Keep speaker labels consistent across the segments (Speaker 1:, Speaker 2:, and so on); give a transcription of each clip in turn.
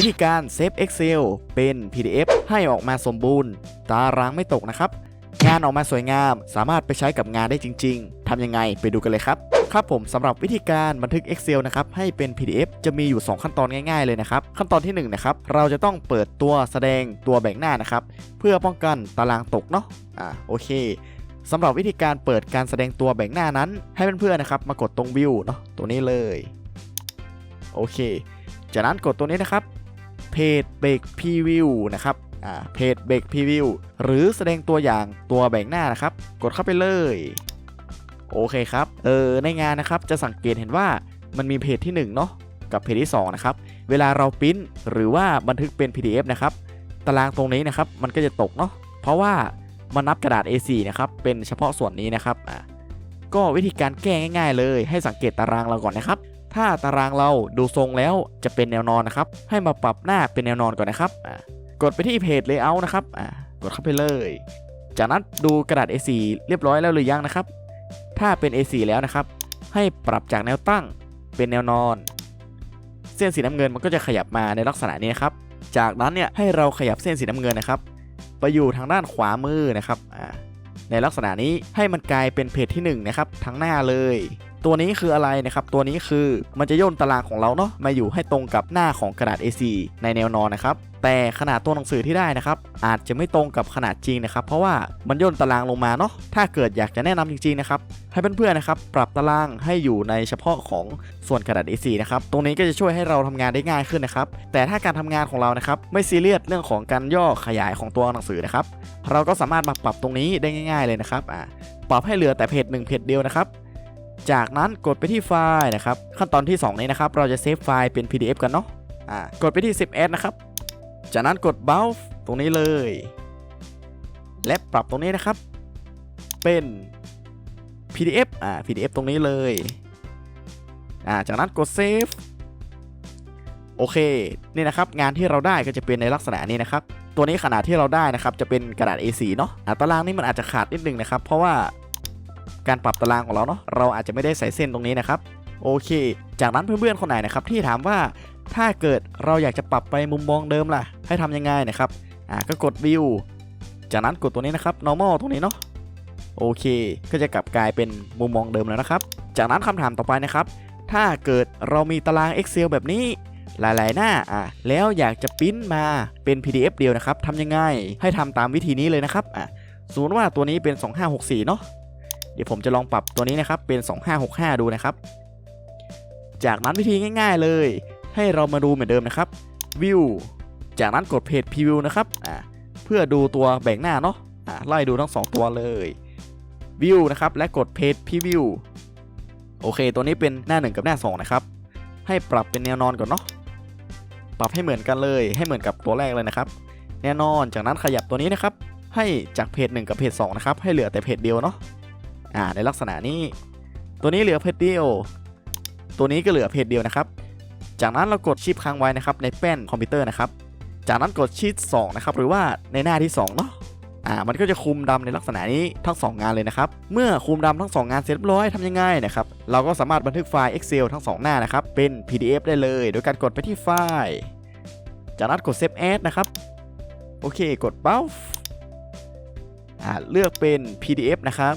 Speaker 1: วิธีการเซฟ Excel เป็น PDF ให้ออกมาสมบูรณ์ ตารางไม่ตกนะครับ งานออกมาสวยงาม สามารถไปใช้กับงานได้จริง ๆทำยังไงไปดูกันเลยครับครับผมสำหรับวิธีการบันทึก Excel นะครับให้เป็น PDF จะมีอยู่ 2 ขั้นตอนง่ายๆเลยนะครับ ขั้นตอนที่1นะครับเราจะต้องเปิดตัวแสดงตัวแบ่งหน้านะครับ เพื่อป้องกันตารางตกเนาะอ่าโอเคสำหรับวิธีการเปิดการแสดงตัวแบ่งหน้านั้น ให้เพื่อนๆนะครับ มากดตรงวิวเนาะตัวนี้เลย โอเค จากนั้นกดตัวนี้นะครับ เพจเบรกพรีวิวนะครับอ่าเพจเบรกพรีวิวหรือแสดงตัวอย่างตัวแบ่งหน้านะครับ กดเข้าไปเลยโอเคครับเออในงานนะครับจะสังเกตเห็นว่ามันมีเพจที่1เนาะกับเพจที่2นะครับเวลาเราปริ้นหรือว่าบันทึกเป็น PDF นะครับตารางตรงนี้นะครับมันก็จะตกเนาะเพราะว่ามันนับกระดาษ A4 นะครับเป็นเฉพาะส่วนนี้นะครับอะก็วิธีการแก้ง่าย ๆ เลยให้สังเกตตารางเราก่อนนะครับ ถ้าตารางเราดูทรงแล้วจะเป็นแนวนอนนะครับ ให้มาปรับหน้าเป็นแนวนอนก่อนนะครับ กดไปที่เพจ Layout นะครับ กดเข้าไปเลย จากนั้นดูกระดาษ A4 เรียบร้อยแล้วหรือยังนะครับ ถ้าเป็น A4 แล้วนะครับ ให้ปรับจากแนวตั้งเป็นแนวนอน เส้นสีน้ำเงินมันก็จะขยับมาในลักษณะนี้นครับ จากนั้นเนี่ยให้เราขยับเส้นสีน้ำเงินนะครับไปอยู่ทางด้านขวามือนะครับในลักษณะนี้ให้มันกลายเป็นเพจที่1นะครับทั้งหน้าเลย ตัวนี้คืออะไรนะครับ ตัวนี้คือมันจะย่นตารางของเราเนาะมาอยู่ให้ตรงกับหน้าของกระดาษ A4 ในแนวนอนนะครับแต่ขนาดตัวหนังสือที่ได้นะครับอาจจะไม่ตรงกับขนาดจริงนะครับ เพราะว่ามันย่นตารางลงมาเนาะถ้าเกิดอยากจะแนะนำจริงๆนะครับให้เพื่อนๆนะครับปรับตารางให้อยู่ในเฉพาะของส่วนกระดาษ A4 นะครับตรงนี้ก็จะช่วยให้เราทำงานได้ง่ายขึ้นนะครับแต่ถ้าการทำงานของเรานะครับไม่ซีเรียสเรื่องของการย่อขยายของตัวหนังสือนะครับเราก็สามารถมาปรับตรงนี้ได้ง่าย ๆเลยนะครับอ่าปรับให้เหลือแต่เพจหนึ่งเพจเดียวนะครับ จากนั้นกดไปที่ไฟล์นะครับ ขั้นตอนที่ 2 นี้นะครับ เราจะเซฟไฟล์เป็น PDF กันเนาะอ่ากดไปที่ 10 s นะครับ จากนั้นกด b o u ตรงนี้เลย และปรับตรงนี้นะครับ เป็น PDF อ่า PDF ตรงนี้เลยอ่าจากนั้นกด Save โอเค นี่นะครับ งานที่เราได้ก็จะเป็นในลักษณะนี้นะครับ ตัวนี้ขนาดที่เราได้นะครับ จะเป็นกระดาษ A4 เนาะอ่าตารางนี่มันอาจจะขาดนิดนึงนะครับ เพราะว่า การปรับตารางของเราเนาะเราอาจจะไม่ได้ใส่เส้นตรงนี้นะครับโอเค จากนั้นเพื่อนๆคนไหนนะครับที่ถามว่าถ้าเกิดเราอยากจะปรับไปมุมมองเดิมล่ะ ให้ทำยังไงนะครับอ่าก็กด view จากนั้นกดตัวนี้นะครับ normal ตรงนี้เนาะโอเค ก็จะกลับกลายเป็นมุมมองเดิมแล้วนะครับ จากนั้นคำถามต่อไปนะครับ ถ้าเกิดเรามีตาราง Excel แบบนี้หลายๆ หน้าอะแล้วอยากจะปริ้นมาเป็น PDF เดียวนะครับทำยังไงให้ทำตามวิธีนี้เลยนะครับอะสมมติว่าตัวนี้เป็น 2564 เนาะ ดี๋ยวผมจะลองปรับตัวนี้นะครับเป็น 2565 ดูนะครับ จากนั้นวิธีง่าย ๆเลย ให้เรามาดูเหมือนเดิมนะครับ View จากนั้นกดเพจ Preview นะครับอ่าเพื่อดูตัวแบ่งหน้าเนาะอ่าไล่ดูทั้ง 2 ตัวเลย View นะครับและกดเพจ Preview โอเค ตัวนี้เป็นหน้า 1 กับหน้า 2 นะครับ ให้ปรับเป็นแนวนอนก่อนเนาะปรับให้เหมือนกันเลย ให้เหมือนกับตัวแรกเลยนะครับ แน่นอนจากนั้นขยับตัวนี้นะครับ ให้จากเพจ 1 กับเพจ2นะครับให้เหลือแต่เพจเดียวเนาะ อ่าในลักษณะนี้ ตัวนี้เหลือเพจเดียว ตัวนี้ก็เหลือเพจเดียวนะครับ จากนั้นเรากดชิปค้างไว้นะครับในแป้นคอมพิวเตอร์นะครับ จากนั้นกดชิป2นะครับหรือว่าในหน้าที่2เนาะอ่ามันก็จะคุมดำในลักษณะนี้ทั้ง 2 งานเลยนะครับ เมื่อคุมดำทั้ง 2 งานเสร็จเรียบร้อยทำยังไงนะครับ เราก็สามารถบันทึกไฟล์ Excel ทั้ง 2 หน้านะครับ เป็น PDF ได้เลย โดยการกดไปที่ไฟล์ จากนั้นกด Save As นะครับ โอเค กด b o u อ่าเลือกเป็น PDF นะครับ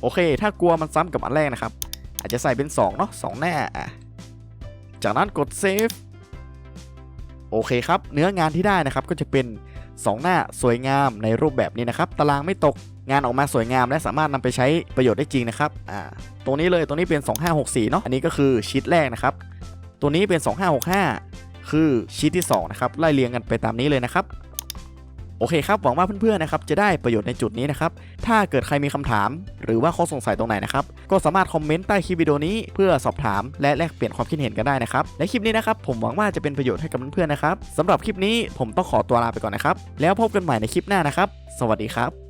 Speaker 1: โอเค ถ้ากลัวมันซ้ำกับอันแรกนะครับ อาจจะใส่เป็น2เนาะ2หน้าอ่จากนั้นกด Save โอเคครับ เนื้องานที่ได้นะครับก็จะเป็น 2 หน้าสวยงามในรูปแบบนี้นะครับ ตารางไม่ตกงานออกมาสวยงาม และสามารถนำไปใช้ประโยชน์ได้จริงนะครับอ่าตรงนี้เลยตรงนี้เป็น 2564เนาะอันนี้ก็คือชีตแรกนะครับ ตัวนี้เป็น 2565 คือชีตที่2นะครับไล่เรียงกันไปตามนี้เลยนะครับ โอเคครับ หวังว่าเพื่อนๆนะครับจะได้ประโยชน์ในจุดนี้นะครับ ถ้าเกิดใครมีคำถาม หรือว่าข้อสงสัยตรงไหนนะครับ ก็สามารถคอมเมนต์ใต้คลิปวิดีโอนี้เพื่อสอบถามและแลกเปลี่ยนความคิดเห็นกันได้นะครับและคลิปนี้นะครับผมหวังว่าจะเป็นประโยชน์ให้กับเพื่อนๆนะครับสำหรับคลิปนี้ผมต้องขอตัวลาไปก่อนนะครับ แล้วพบกันใหม่ในคลิปหน้านะครับ สวัสดีครับ